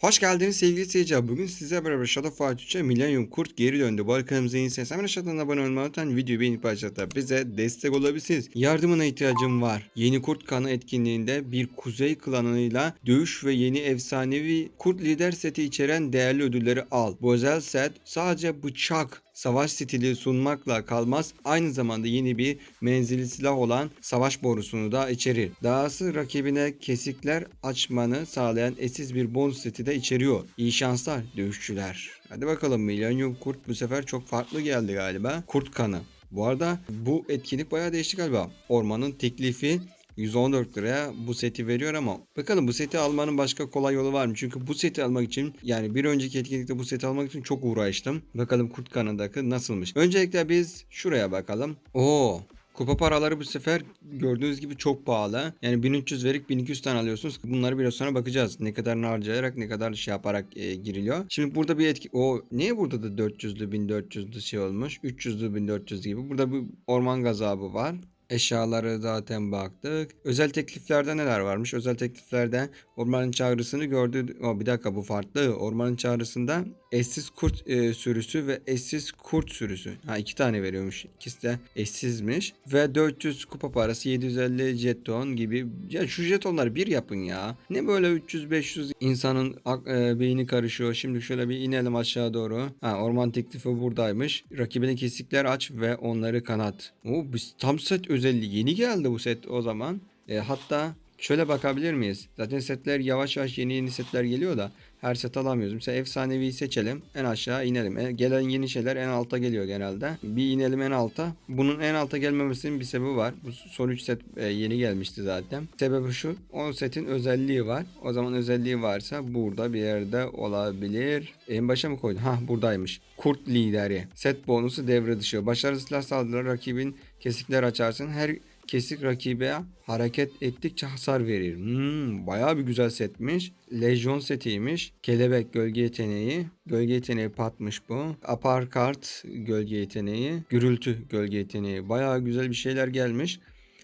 Hoş geldiniz sevgili seyirciler. Bugün size beraber Shadow Fight 3'e Millennium Kurt geri döndü. Bu arkamıza iyisiniz. Hemen aşağıdan abone olmayı unutmayın. Videoyu beğenip paylaşarak bize destek olabilirsiniz. Yardımına ihtiyacım var. Yeni Kurt kanı etkinliğinde bir kuzey klanıyla dövüş ve yeni efsanevi kurt lider seti içeren değerli ödülleri al. Bu özel set sadece bıçak savaş stili sunmakla kalmaz aynı zamanda yeni bir menzili silah olan savaş borusunu da içerir. Dahası rakibine kesikler açmanı sağlayan eşsiz bir bonus seti de içeriyor. İyi şanslar dövüşçüler. Hadi bakalım Millennium Kurt bu sefer çok farklı geldi galiba. Kurt kanı. Bu arada bu etkinlik bayağı değişti galiba. Ormanın teklifi 114 liraya bu seti veriyor ama bakalım bu seti almanın başka kolay yolu var mı? Çünkü bu seti almak için yani bir önceki etkinlikte bu seti almak için çok uğraştım. Bakalım kurt kanındaki nasılmış. Öncelikle biz şuraya bakalım. Oo Kupa paraları bu sefer gördüğünüz gibi çok pahalı. Yani 1300 verip 1200 tane alıyorsunuz. Bunları biraz sonra bakacağız. Ne kadarını harcayarak ne kadar şey yaparak e, giriliyor. Şimdi burada bir etki... O niye burada da 400'lü 1400'lü şey olmuş? 300'lü 1400 gibi. Burada bir orman gazabı var. Eşyaları zaten baktık. Özel tekliflerde neler varmış? Özel tekliflerde ormanın çağrısını gördü. O bir dakika bu farklı. Ormanın çağrısında eşsiz kurt e, sürüsü ve eşsiz kurt sürüsü. Ha iki tane veriyormuş. İkisi de eşsizmiş. Ve 400 kupa parası 750 jeton gibi. Ya şu jetonları bir yapın ya. Ne böyle 300-500 insanın e, beyni karışıyor. Şimdi şöyle bir inelim aşağı doğru. Ha orman teklifi buradaymış. Rakibine kesikler aç ve onları kanat. Oo, biz tam set özelliği yeni geldi bu set o zaman. E, hatta şöyle bakabilir miyiz? Zaten setler yavaş yavaş yeni yeni setler geliyor da her set alamıyoruz. Mesela efsanevi seçelim. En aşağı inelim. E, gelen yeni şeyler en alta geliyor genelde. Bir inelim en alta. Bunun en alta gelmemesinin bir sebebi var. Bu son 3 set e, yeni gelmişti zaten. Sebebi şu. 10 setin özelliği var. O zaman özelliği varsa burada bir yerde olabilir. En başa mı koydum? Ha buradaymış. Kurt lideri. Set bonusu devre dışı. Başarılı silah rakibin kesikler açarsın. Her kesik rakibe hareket ettikçe hasar verir. Hmm, bayağı bir güzel setmiş. Lejyon setiymiş. Kelebek gölge yeteneği. Gölge yeteneği patmış bu. Aparkart gölge yeteneği. Gürültü gölge yeteneği. Bayağı güzel bir şeyler gelmiş.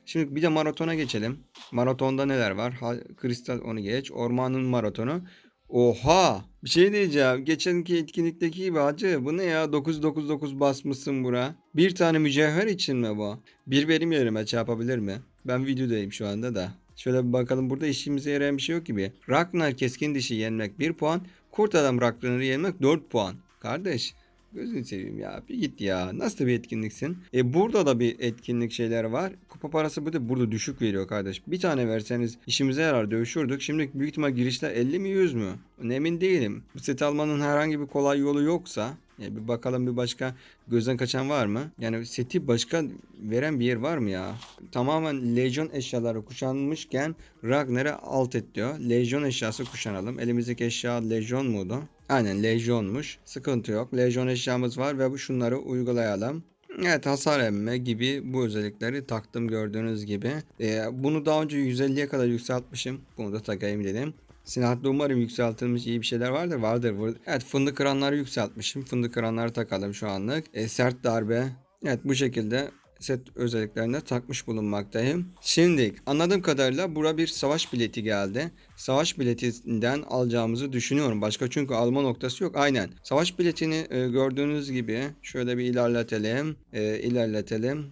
Şimdi bir de maratona geçelim. Maratonda neler var? Ha, kristal onu geç. Ormanın maratonu. Oha! Bir şey diyeceğim. Geçenki etkinlikteki gibi hacı. Bu ne ya? 999 basmışsın bura. Bir tane mücevher için mi bu? Bir benim yerime çarpabilir mi? Ben videodayım şu anda da. Şöyle bir bakalım burada işimize yarayan bir şey yok gibi. Ragnar keskin dişi yenmek 1 puan. Kurt adam Ragnar'ı yenmek 4 puan. Kardeş Gözünü seveyim ya. Bir git ya. Nasıl bir etkinliksin? E burada da bir etkinlik şeyler var. Kupa parası bu da burada düşük veriyor kardeş. Bir tane verseniz işimize yarar dövüşürdük. Şimdi büyük ihtimal girişler 50 mi 100 mü? Emin değilim. Bu seti almanın herhangi bir kolay yolu yoksa ya bir bakalım bir başka gözden kaçan var mı? Yani seti başka veren bir yer var mı ya? Tamamen Legion eşyaları kuşanmışken Ragnar'a alt et diyor. Legion eşyası kuşanalım. Elimizdeki eşya Legion muydu? Aynen Legion'muş. Sıkıntı yok. Legion eşyamız var ve bu şunları uygulayalım. Evet hasar emme gibi bu özellikleri taktım gördüğünüz gibi. Ee, bunu daha önce 150'ye kadar yükseltmişim. Bunu da takayım dedim. Silahlı umarım yükseltilmiş iyi bir şeyler vardır. Vardır. Evet fındık kıranları yükseltmişim. Fındık kıranları takalım şu anlık. E, sert darbe. Evet bu şekilde set özelliklerine takmış bulunmaktayım. Şimdi anladığım kadarıyla bura bir savaş bileti geldi. Savaş biletinden alacağımızı düşünüyorum. Başka çünkü alma noktası yok. Aynen. Savaş biletini e, gördüğünüz gibi şöyle bir ilerletelim. E, ilerletelim.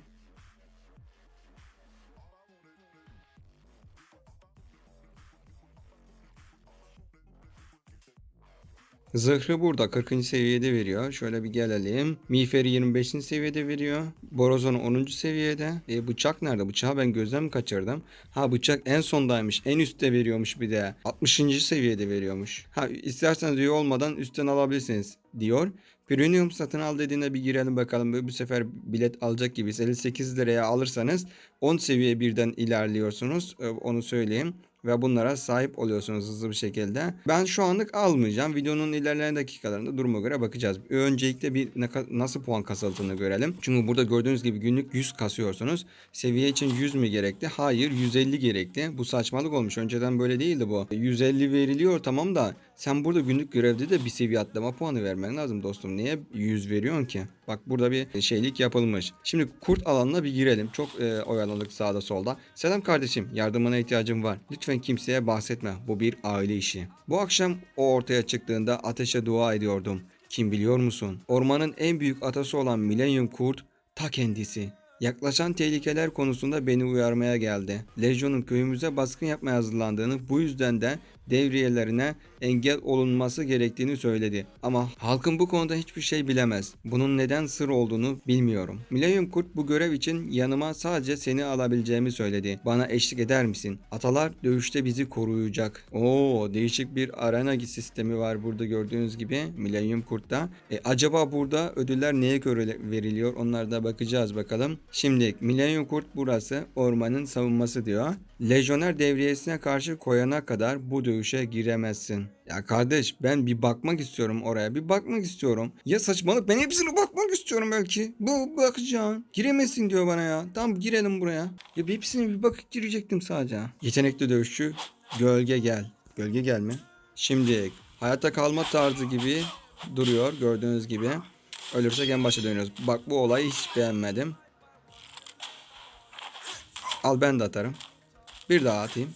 Zırhı burada 40. seviyede veriyor. Şöyle bir gelelim. Miğferi 25. seviyede veriyor. Borozonu 10. seviyede. E, bıçak nerede? Bıçağı ben gözden mi kaçırdım? Ha bıçak en sondaymış. En üstte veriyormuş bir de. 60. seviyede veriyormuş. Ha isterseniz üye olmadan üstten alabilirsiniz diyor. Premium satın al dediğinde bir girelim bakalım. Bu sefer bilet alacak gibiyiz. 58 liraya alırsanız 10 seviye birden ilerliyorsunuz. E, Onu söyleyeyim ve bunlara sahip oluyorsunuz hızlı bir şekilde. Ben şu anlık almayacağım. Videonun ilerleyen dakikalarında duruma göre bakacağız. Öncelikle bir nasıl puan kasıldığını görelim. Çünkü burada gördüğünüz gibi günlük 100 kasıyorsunuz. Seviye için 100 mü gerekli? Hayır 150 gerekli. Bu saçmalık olmuş. Önceden böyle değildi bu. 150 veriliyor tamam da sen burada günlük görevde de bir seviye atlama puanı vermen lazım dostum. Niye 100 veriyorsun ki? Bak burada bir şeylik yapılmış. Şimdi kurt alanına bir girelim. Çok e, oyalandık sağda solda. Selam kardeşim. Yardımına ihtiyacım var. Lütfen kimseye bahsetme. Bu bir aile işi. Bu akşam o ortaya çıktığında ateşe dua ediyordum. Kim biliyor musun? Ormanın en büyük atası olan Millennium Kurt ta kendisi. Yaklaşan tehlikeler konusunda beni uyarmaya geldi. Legion'un köyümüze baskın yapmaya hazırlandığını bu yüzden de devriyelerine engel olunması gerektiğini söyledi. Ama halkın bu konuda hiçbir şey bilemez. Bunun neden sır olduğunu bilmiyorum. Millennium Kurt bu görev için yanıma sadece seni alabileceğimi söyledi. Bana eşlik eder misin? Atalar dövüşte bizi koruyacak. Oo değişik bir arena sistemi var burada gördüğünüz gibi Millennium Kurt'ta. E, acaba burada ödüller neye göre veriliyor? Onlara da bakacağız bakalım. Şimdi Millennium Kurt burası ormanın savunması diyor. Lejyoner devriyesine karşı koyana kadar bu dövüşe giremezsin. Ya kardeş ben bir bakmak istiyorum oraya. Bir bakmak istiyorum. Ya saçmalık ben hepsine bakmak istiyorum belki. Bu bakacağım. Giremezsin diyor bana ya. Tamam girelim buraya. Ya hepsine bir bakıp girecektim sadece. Yetenekli dövüşçü gölge gel. Gölge gel mi? Şimdi hayatta kalma tarzı gibi duruyor gördüğünüz gibi. Ölürsek en başa dönüyoruz. Bak bu olayı hiç beğenmedim. Al ben de atarım. Bir daha atayım.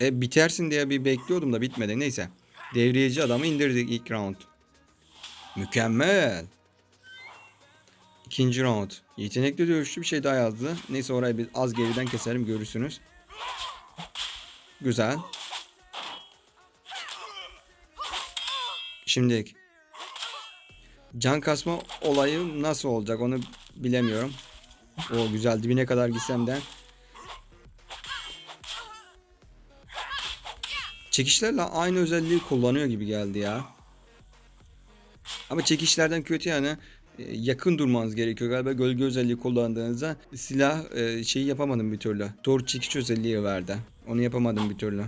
E bitersin diye bir bekliyordum da bitmedi. Neyse. Devriyeci adamı indirdik ilk round. Mükemmel. İkinci round. Yetenekli dövüşçü bir şey daha yazdı. Neyse orayı bir az geriden keselim görürsünüz. Güzel. Şimdi can kasma olayı nasıl olacak onu bilemiyorum. O güzel dibine kadar gitsem de. Çekişlerle aynı özelliği kullanıyor gibi geldi ya. Ama çekişlerden kötü yani e, yakın durmanız gerekiyor galiba gölge özelliği kullandığınızda silah e, şeyi yapamadım bir türlü. Doğru çekiş özelliği verdi. Onu yapamadım bir türlü.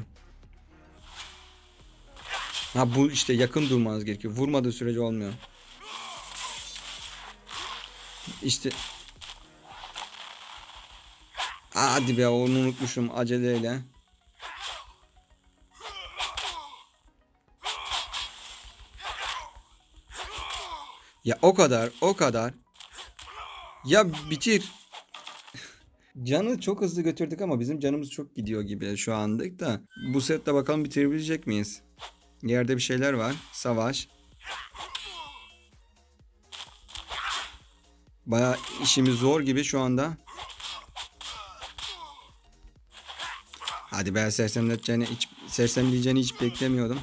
Ha bu işte yakın durmanız gerekiyor. Vurmadığı sürece olmuyor. İşte Hadi be onu unutmuşum aceleyle. Ya o kadar, o kadar. Ya bitir. Canı çok hızlı götürdük ama bizim canımız çok gidiyor gibi şu andık da. Bu sette bakalım bitirebilecek miyiz? Yerde bir şeyler var. Savaş. Baya işimiz zor gibi şu anda. Hadi be sersemleteceğini hiç sersemleyeceğini hiç beklemiyordum.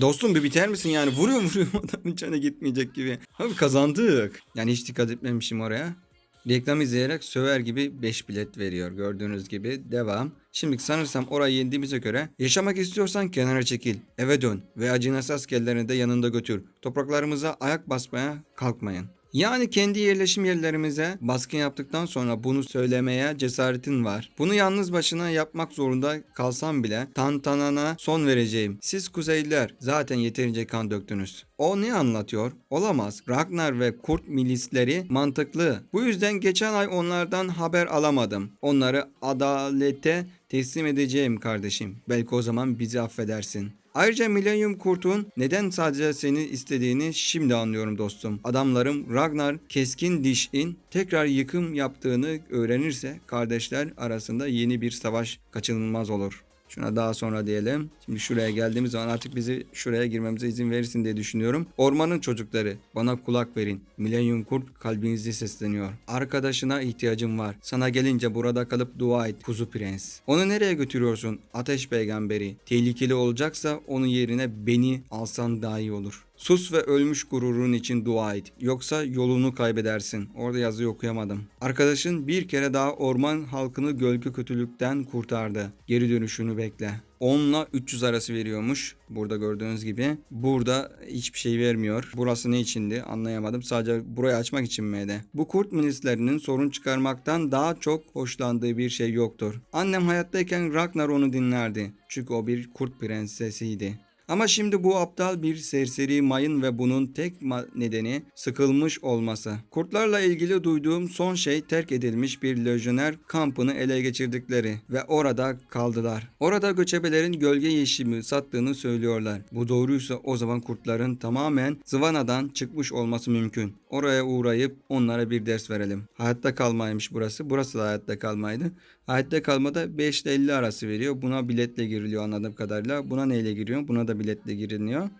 Dostum bir biter misin yani? Vuruyor vuruyor adamın canı gitmeyecek gibi. Abi kazandık. Yani hiç dikkat etmemişim oraya. Reklam izleyerek söver gibi 5 bilet veriyor. Gördüğünüz gibi devam. Şimdi sanırsam orayı yendiğimize göre yaşamak istiyorsan kenara çekil. Eve dön ve acınası askerlerini de yanında götür. Topraklarımıza ayak basmaya kalkmayın. Yani kendi yerleşim yerlerimize baskın yaptıktan sonra bunu söylemeye cesaretin var. Bunu yalnız başına yapmak zorunda kalsam bile tantanana son vereceğim. Siz kuzeyliler zaten yeterince kan döktünüz. O ne anlatıyor? Olamaz. Ragnar ve Kurt milisleri mantıklı. Bu yüzden geçen ay onlardan haber alamadım. Onları adalete teslim edeceğim kardeşim. Belki o zaman bizi affedersin. Ayrıca Millennium Kurt'un neden sadece seni istediğini şimdi anlıyorum dostum. Adamlarım Ragnar keskin dişin tekrar yıkım yaptığını öğrenirse kardeşler arasında yeni bir savaş kaçınılmaz olur. Şuna daha sonra diyelim. Şimdi şuraya geldiğimiz zaman artık bizi şuraya girmemize izin verirsin diye düşünüyorum. Ormanın çocukları bana kulak verin. Millennium Kurt kalbinizi sesleniyor. Arkadaşına ihtiyacım var. Sana gelince burada kalıp dua et kuzu prens. Onu nereye götürüyorsun? Ateş peygamberi. Tehlikeli olacaksa onun yerine beni alsan daha iyi olur. Sus ve ölmüş gururun için dua et. Yoksa yolunu kaybedersin. Orada yazıyı okuyamadım. Arkadaşın bir kere daha orman halkını gölge kötülükten kurtardı. Geri dönüşünü bekle. 10 ile 300 arası veriyormuş. Burada gördüğünüz gibi. Burada hiçbir şey vermiyor. Burası ne içindi anlayamadım. Sadece burayı açmak için miydi? Bu kurt milislerinin sorun çıkarmaktan daha çok hoşlandığı bir şey yoktur. Annem hayattayken Ragnar onu dinlerdi. Çünkü o bir kurt prensesiydi. Ama şimdi bu aptal bir serseri mayın ve bunun tek nedeni sıkılmış olması. Kurtlarla ilgili duyduğum son şey terk edilmiş bir lejyoner kampını ele geçirdikleri ve orada kaldılar. Orada göçebelerin gölge yeşimi sattığını söylüyorlar. Bu doğruysa o zaman kurtların tamamen zıvanadan çıkmış olması mümkün. Oraya uğrayıp onlara bir ders verelim. Hayatta kalmaymış burası. Burası da hayatta kalmaydı. Hayatta kalmada 5 ile 50 arası veriyor. Buna biletle giriliyor anladığım kadarıyla. Buna neyle giriyor? Buna da biletle giriliyor.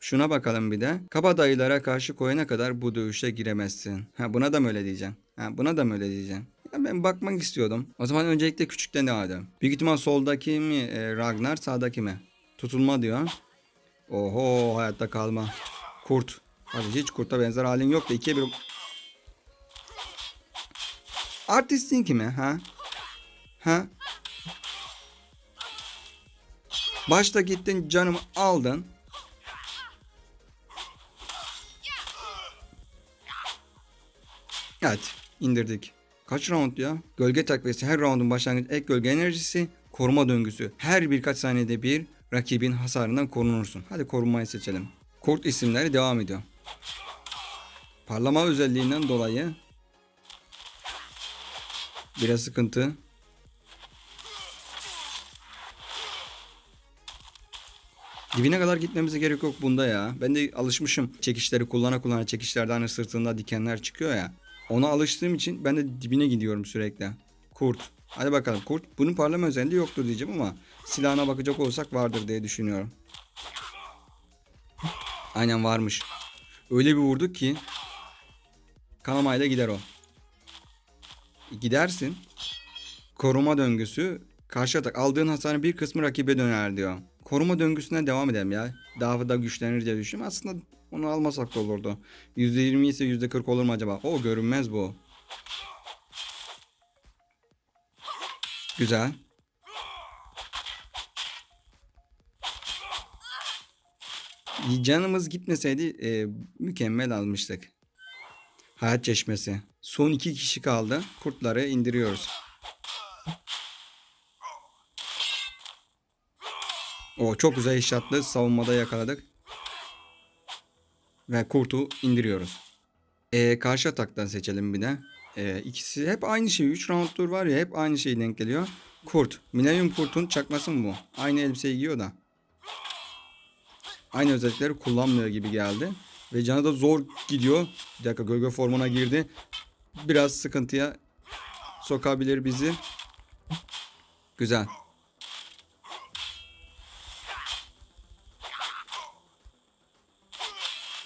Şuna bakalım bir de. Kabadayılara karşı koyana kadar bu dövüşe giremezsin. Ha buna da mı öyle diyeceğim? Ha buna da mı öyle diyeceğim? Ya ben bakmak istiyordum. O zaman öncelikle küçükten devam edelim. Büyük ihtimal soldaki mi e, Ragnar sağdaki mi? Tutulma diyor. Oho hayatta kalma. Kurt. Hadi hiç kurta benzer halin yok da ikiye bir... Artistin kimi ha? Ha? Başta gittin canımı aldın. Evet indirdik. Kaç round ya? Gölge takviyesi her roundun başlangıcı ek gölge enerjisi koruma döngüsü. Her birkaç saniyede bir rakibin hasarından korunursun. Hadi korunmayı seçelim. Kurt isimleri devam ediyor. Parlama özelliğinden dolayı biraz sıkıntı. Dibine kadar gitmemize gerek yok bunda ya. Ben de alışmışım çekişleri kullana kullana çekişlerde hani sırtında dikenler çıkıyor ya. Ona alıştığım için ben de dibine gidiyorum sürekli. Kurt. Hadi bakalım kurt. Bunun parlama özelliği yoktur diyeceğim ama silahına bakacak olsak vardır diye düşünüyorum. Aynen varmış. Öyle bir vurduk ki kanamayla gider o. Gidersin. Koruma döngüsü karşı atak aldığın hasarın bir kısmı rakibe döner diyor. Koruma döngüsüne devam edelim ya. Daha da güçlenir diye düşünüyorum. Aslında onu almasak da olurdu. %20 ise %40 olur mu acaba? O görünmez bu. Güzel. Canımız gitmeseydi e, mükemmel almıştık. Hayat çeşmesi. Son iki kişi kaldı. Kurtları indiriyoruz. O çok güzel işaretli savunmada yakaladık. Ve kurtu indiriyoruz. E, karşı ataktan seçelim bir de. E, ikisi hep aynı şey. 3 rounddur var ya hep aynı şey denk geliyor. Kurt. Millennium Kurt'un çakması mı bu? Aynı elbiseyi giyiyor da. Aynı özellikleri kullanmıyor gibi geldi. Ve canı da zor gidiyor. Bir dakika gölge formuna girdi. Biraz sıkıntıya sokabilir bizi. Güzel.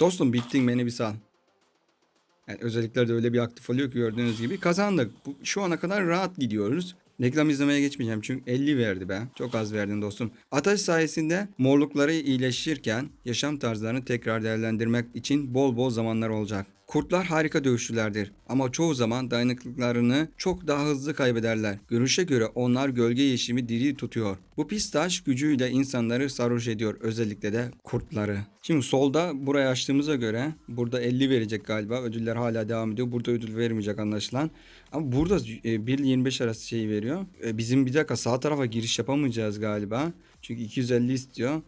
Dostum bittin beni bir sal. Yani özellikler de öyle bir aktif oluyor ki gördüğünüz gibi kazandık. Bu, şu ana kadar rahat gidiyoruz. Reklam izlemeye geçmeyeceğim çünkü 50 verdi be. Çok az verdin dostum. Ataş sayesinde morlukları iyileşirken yaşam tarzlarını tekrar değerlendirmek için bol bol zamanlar olacak. Kurtlar harika dövüşçülerdir ama çoğu zaman dayanıklılıklarını çok daha hızlı kaybederler. Görüşe göre onlar gölge yeşimi diri tutuyor. Bu pis taş gücüyle insanları sarhoş ediyor özellikle de kurtları. Şimdi solda burayı açtığımıza göre burada 50 verecek galiba. Ödüller hala devam ediyor. Burada ödül vermeyecek anlaşılan. Ama burada e, 1 ile 25 arası şey veriyor. E, bizim bir dakika sağ tarafa giriş yapamayacağız galiba. Çünkü 250 istiyor.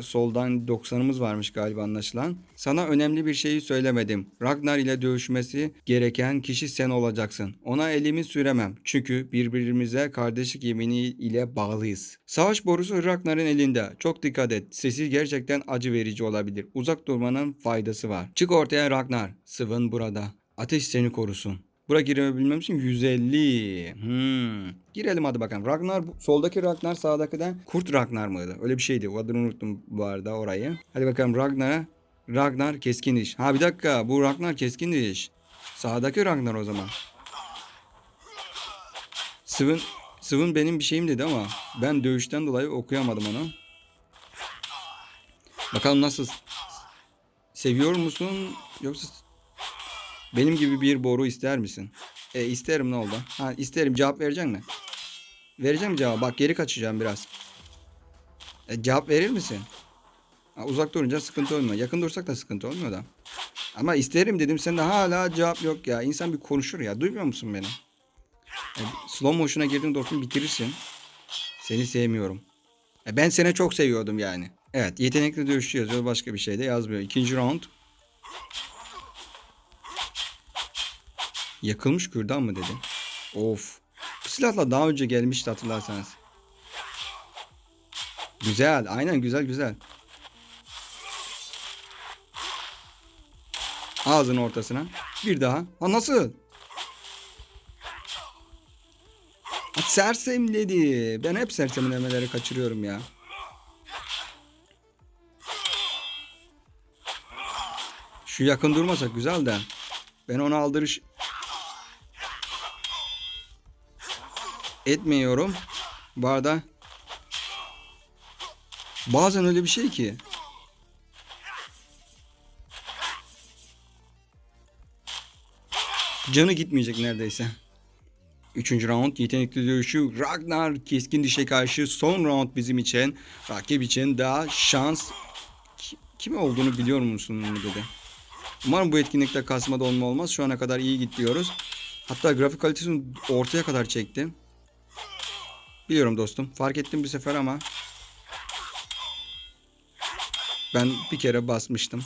Soldan 90'ımız varmış galiba anlaşılan. Sana önemli bir şeyi söylemedim. Ragnar ile dövüşmesi gereken kişi sen olacaksın. Ona elimi süremem. Çünkü birbirimize kardeşlik yemini ile bağlıyız. Savaş borusu Ragnar'ın elinde. Çok dikkat et. Sesi gerçekten acı verici olabilir. Uzak durmanın faydası var. Çık ortaya Ragnar. Sıvın burada. Ateş seni korusun. Bura girebilmem için 150. Hmm. Girelim hadi bakalım. Ragnar soldaki Ragnar sağdaki de Kurt Ragnar mıydı? Öyle bir şeydi. O adını unuttum bu arada orayı. Hadi bakalım Ragnar'a. Ragnar keskin diş. Ha bir dakika bu Ragnar keskin diş. Sağdaki Ragnar o zaman. Sıvın Sıvın benim bir şeyim dedi ama ben dövüşten dolayı okuyamadım onu. Bakalım nasıl seviyor musun yoksa benim gibi bir boru ister misin? E isterim ne oldu? Ha isterim cevap verecek mi? Vereceğim cevap. Bak geri kaçacağım biraz. E, cevap verir misin? Ha, uzak durunca sıkıntı olmuyor. Yakın dursak da sıkıntı olmuyor da. Ama isterim dedim. Sen de hala cevap yok ya. İnsan bir konuşur ya. Duymuyor musun beni? E, slow motion'a girdin dostum bitirirsin. Seni sevmiyorum. E, ben seni çok seviyordum yani. Evet yetenekli dövüşçü yazıyor. Başka bir şey de yazmıyor. İkinci round. Yakılmış kürdan mı dedi? Of. Bu silahla daha önce gelmişti hatırlarsanız. Güzel. Aynen güzel güzel. Ağzının ortasına. Bir daha. Ha nasıl? Ha, sersemledi. Ben hep sersemlemeleri kaçırıyorum ya. Şu yakın durmasak güzel de. Ben onu aldırış etmiyorum. Bu arada bazen öyle bir şey ki canı gitmeyecek neredeyse. Üçüncü round yetenekli dövüşü Ragnar keskin dişe karşı son round bizim için. Rakip için daha şans Ki- kime olduğunu biliyor musun mu dedi. Umarım bu etkinlikte kasma donma olmaz. Şu ana kadar iyi gidiyoruz. Hatta grafik kalitesini ortaya kadar çekti. Biliyorum dostum. Fark ettim bir sefer ama ben bir kere basmıştım.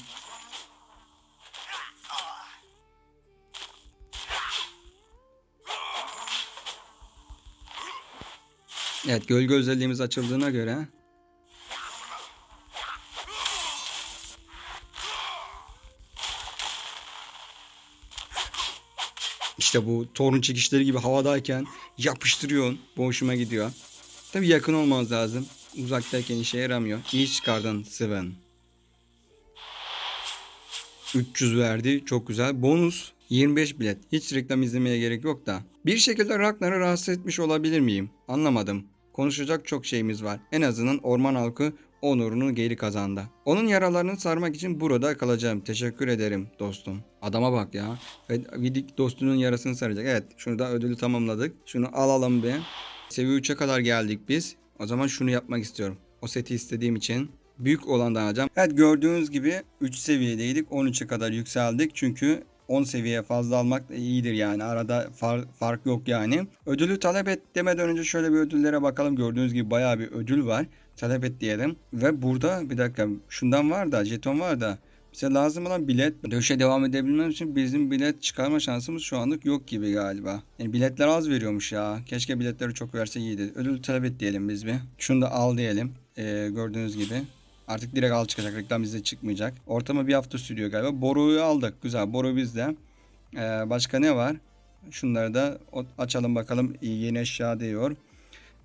Evet gölge özelliğimiz açıldığına göre İşte bu torun çekişleri gibi havadayken yapıştırıyorsun. Bu hoşuma gidiyor. Tabii yakın olmamız lazım. Uzaktayken işe yaramıyor. İyi çıkardın Sven. 300 verdi. Çok güzel. Bonus 25 bilet. Hiç reklam izlemeye gerek yok da. Bir şekilde Ragnar'ı rahatsız etmiş olabilir miyim? Anlamadım. Konuşacak çok şeyimiz var. En azından orman halkı onurunu geri kazandı. Onun yaralarını sarmak için burada kalacağım. Teşekkür ederim dostum. Adama bak ya. Vidik dostunun yarasını saracak. Evet şunu da ödülü tamamladık. Şunu alalım bir. Seviye 3'e kadar geldik biz. O zaman şunu yapmak istiyorum. O seti istediğim için büyük olandan alacağım. Evet gördüğünüz gibi 3 seviyedeydik. 13'e kadar yükseldik. Çünkü 10 seviye fazla almak da iyidir yani. Arada far- fark yok yani. Ödülü talep et demeden önce şöyle bir ödüllere bakalım. Gördüğünüz gibi bayağı bir ödül var. Talep et diyelim. Ve burada bir dakika şundan var da jeton var da bize lazım olan bilet dövüşe devam edebilmemiz için bizim bilet çıkarma şansımız şu anlık yok gibi galiba. Yani biletler az veriyormuş ya. Keşke biletleri çok verse iyiydi. Ödül talep et diyelim biz bir. Şunu da al diyelim. Ee, gördüğünüz gibi. Artık direkt al çıkacak. Reklam bizde çıkmayacak. Ortama bir hafta sürüyor galiba. Boruyu aldık. Güzel. Boru bizde. Ee, başka ne var? Şunları da açalım bakalım. Yeni eşya diyor.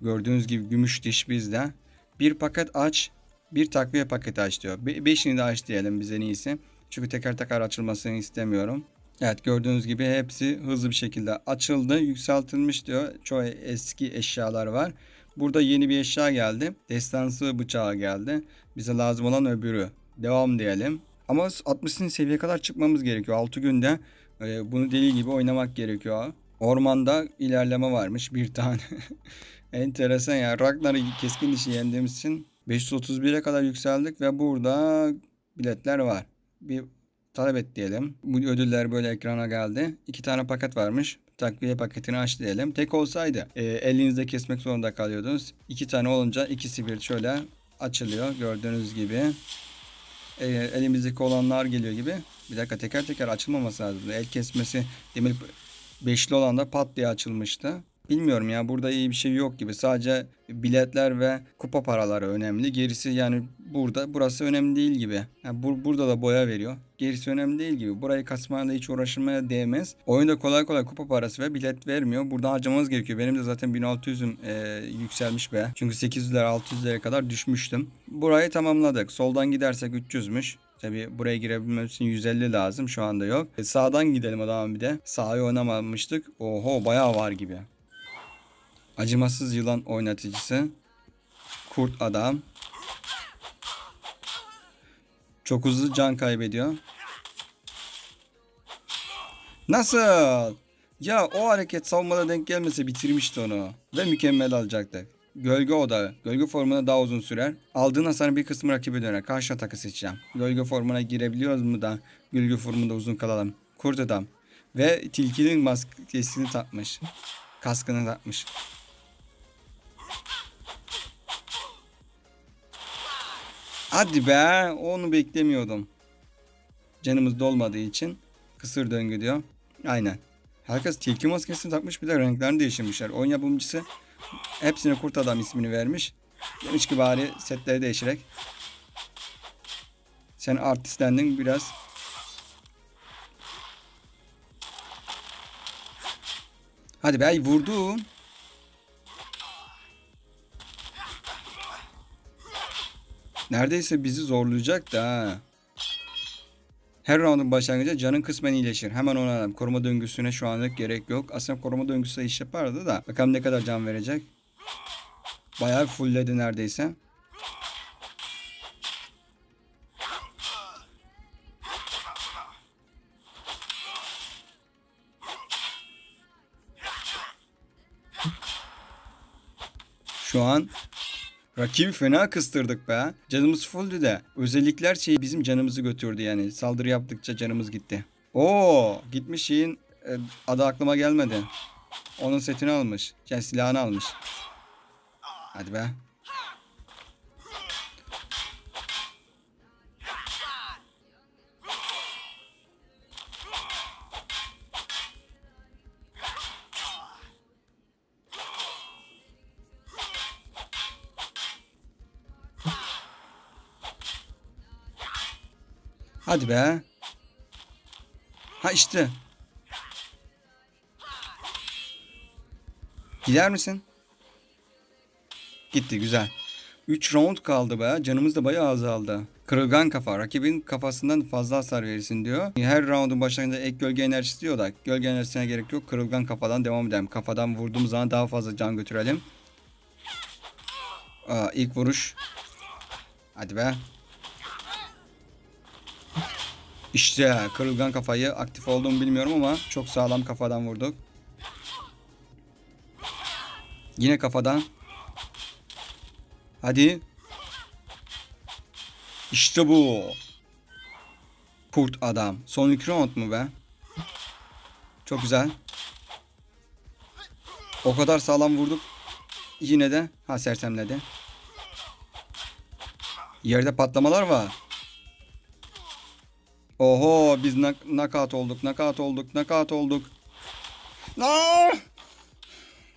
Gördüğünüz gibi gümüş diş bizde. Bir paket aç. Bir takviye paketi aç diyor. Be- beşini de aç diyelim bize iyisi. Çünkü teker teker açılmasını istemiyorum. Evet gördüğünüz gibi hepsi hızlı bir şekilde açıldı. Yükseltilmiş diyor. Çoğu eski eşyalar var. Burada yeni bir eşya geldi. Destansı bıçağı geldi. Bize lazım olan öbürü. Devam diyelim. Ama 60. seviyeye kadar çıkmamız gerekiyor. 6 günde e, bunu deli gibi oynamak gerekiyor. Ormanda ilerleme varmış bir tane. Enteresan ya. Ragnar'ı keskin dişi yendiğimiz için 531'e kadar yükseldik ve burada biletler var. Bir talep et diyelim. Bu ödüller böyle ekrana geldi. İki tane paket varmış. Takviye paketini aç diyelim. Tek olsaydı e, elinizde kesmek zorunda kalıyordunuz. İki tane olunca ikisi bir şöyle açılıyor gördüğünüz gibi. E, elimizdeki olanlar geliyor gibi. Bir dakika teker teker açılmaması lazım. El kesmesi demir beşli olan da pat diye açılmıştı. Bilmiyorum ya burada iyi bir şey yok gibi. Sadece biletler ve kupa paraları önemli. Gerisi yani burada burası önemli değil gibi. Yani bur- burada da boya veriyor. Gerisi önemli değil gibi. Burayı kasmaya hiç uğraşmaya değmez. Oyunda kolay kolay kupa parası ve bilet vermiyor. Burada harcamamız gerekiyor. Benim de zaten 1600'üm e, yükselmiş be. Çünkü 800'lere 600'lere kadar düşmüştüm. Burayı tamamladık. Soldan gidersek 300'müş. Tabi buraya girebilmemiz için 150 lazım. Şu anda yok. E, sağdan gidelim o zaman bir de. Sağı oynamamıştık. Oho bayağı var gibi. Acımasız yılan oynatıcısı. Kurt adam. Çok hızlı can kaybediyor. Nasıl? Ya o hareket savunmada denk gelmese bitirmişti onu. Ve mükemmel alacaktık. Gölge odağı. Gölge formuna daha uzun sürer. Aldığın hasarın bir kısmı rakibe döner. Karşı atakı seçeceğim. Gölge formuna girebiliyoruz mu da gölge formunda uzun kalalım. Kurt adam. Ve tilkinin maskesini takmış. Kaskını takmış. Hadi be onu beklemiyordum. Canımız dolmadığı için kısır döngü diyor. Aynen. Herkes tilki maskesini takmış bir de renklerini değiştirmişler. Oyun yapımcısı hepsine kurt adam ismini vermiş. Demiş ki bari setleri değiştirerek. Sen artistlendin biraz. Hadi be vurdun. Neredeyse bizi zorlayacak da. Her roundun başlangıcında canın kısmen iyileşir. Hemen ona alalım. Koruma döngüsüne şu anlık gerek yok. Aslında koruma döngüsü iş yapardı da. Bakalım ne kadar can verecek. Bayağı fullledi neredeyse. Şu an Rakibi fena kıstırdık be. Canımız fulldü de. Özellikler şeyi bizim canımızı götürdü yani. Saldırı yaptıkça canımız gitti. Oo, gitmiş şeyin e, adı aklıma gelmedi. Onun setini almış. Yani silahını almış. Hadi be. Hadi be. Ha işte. Gider misin? Gitti güzel. 3 round kaldı be. Canımız da bayağı azaldı. Kırılgan kafa. Rakibin kafasından fazla hasar verirsin diyor. Her roundun başlarında ek gölge enerjisi diyor da gölge enerjisine gerek yok. Kırılgan kafadan devam edelim. Kafadan vurduğumuz zaman daha fazla can götürelim. Aa, ilk vuruş. Hadi be. İşte kırılgan kafayı aktif olduğumu bilmiyorum ama çok sağlam kafadan vurduk. Yine kafadan. Hadi. İşte bu. Kurt adam. Son iki round mu be? Çok güzel. O kadar sağlam vurduk. Yine de ha sersemledi. Yerde patlamalar var. Oho biz nak nakat olduk, nakat olduk, nakat olduk. Aa!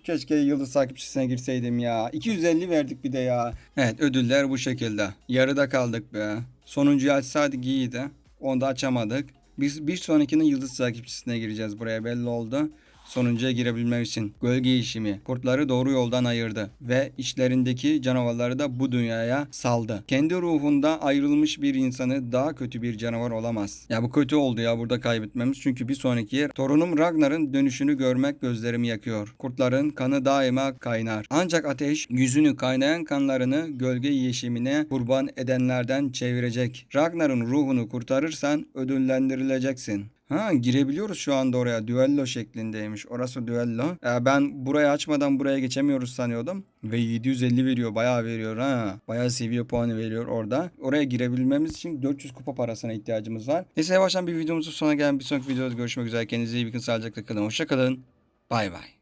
Keşke yıldız takipçisine girseydim ya. 250 verdik bir de ya. Evet ödüller bu şekilde. Yarıda kaldık be. Sonuncuyu açsaydık iyiydi. Onu da açamadık. Biz bir sonrakinin yıldız takipçisine gireceğiz buraya belli oldu. Sonuncuya girebilmem için gölge işimi kurtları doğru yoldan ayırdı ve içlerindeki canavarları da bu dünyaya saldı. Kendi ruhunda ayrılmış bir insanı daha kötü bir canavar olamaz. Ya bu kötü oldu ya burada kaybetmemiz çünkü bir sonraki yer torunum Ragnar'ın dönüşünü görmek gözlerimi yakıyor. Kurtların kanı daima kaynar. Ancak ateş yüzünü kaynayan kanlarını gölge yeşimine kurban edenlerden çevirecek. Ragnar'ın ruhunu kurtarırsan ödüllendirileceksin. Ha girebiliyoruz şu anda oraya. Düello şeklindeymiş. Orası düello. Ee, ben burayı açmadan buraya geçemiyoruz sanıyordum. Ve 750 veriyor. Bayağı veriyor ha. Bayağı seviye puanı veriyor orada. Oraya girebilmemiz için 400 kupa parasına ihtiyacımız var. Neyse yavaştan bir videomuzun sonuna gelen bir sonraki videoda görüşmek üzere. Kendinize iyi bakın. Sağlıcakla kalın. Hoşça kalın. Bay bay.